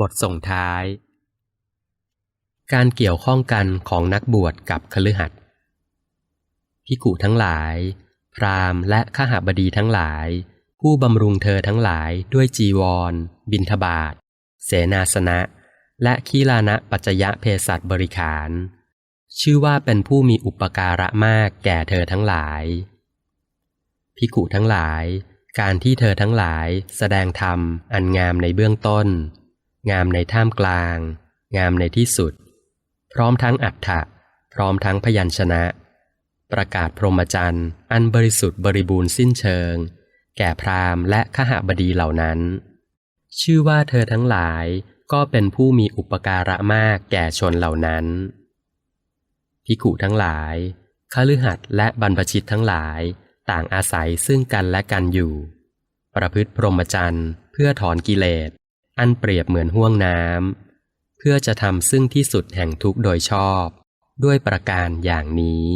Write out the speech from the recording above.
บทส่งท้าย การเกี่ยวข้องกันของนักบวชกับคฤหัสถ์พิกุทั้งหลาย พราหมณ์และขหบดีทั้งหลาย ผู้บำรุงเธอทั้งหลายด้วยจีวร บินทบาทเสนาสนะ และคีลานะปัจจยะเพศัตบริขาร ชื่อว่าเป็นผู้มีอุปการะมากแก่เธอทั้งหลายพิกุทั้งหลาย การที่เธอทั้งหลายแสดงธรรมอันงามในเบื้องต้น งามในท่ามกลาง งามในที่สุด พร้อมทั้งอัฏฐะพร้อมทั้งพยัญชนะ ประกาศพรหมจรรย์ อันบริสุทธิ์บริบูรณ์สิ้นเชิง แก่พราหมณ์และขหบดีเหล่านั้น ชื่อว่าเธอทั้งหลายก็เป็นผู้มีอุปการะมากแก่ชนเหล่านั้นพิกุทั้งหลายคฤหัสถ์และบรรพชิตทั้งหลายต่างอาศัยซึ่งกันและกันอยู่ ประพฤติพรหมจรรย์เพื่อถอนกิเลส อันเปรียบเหมือนห่วงน้ำ เพื่อจะทำซึ่งที่สุดแห่งทุกโดยชอบ ด้วยประการอย่างนี้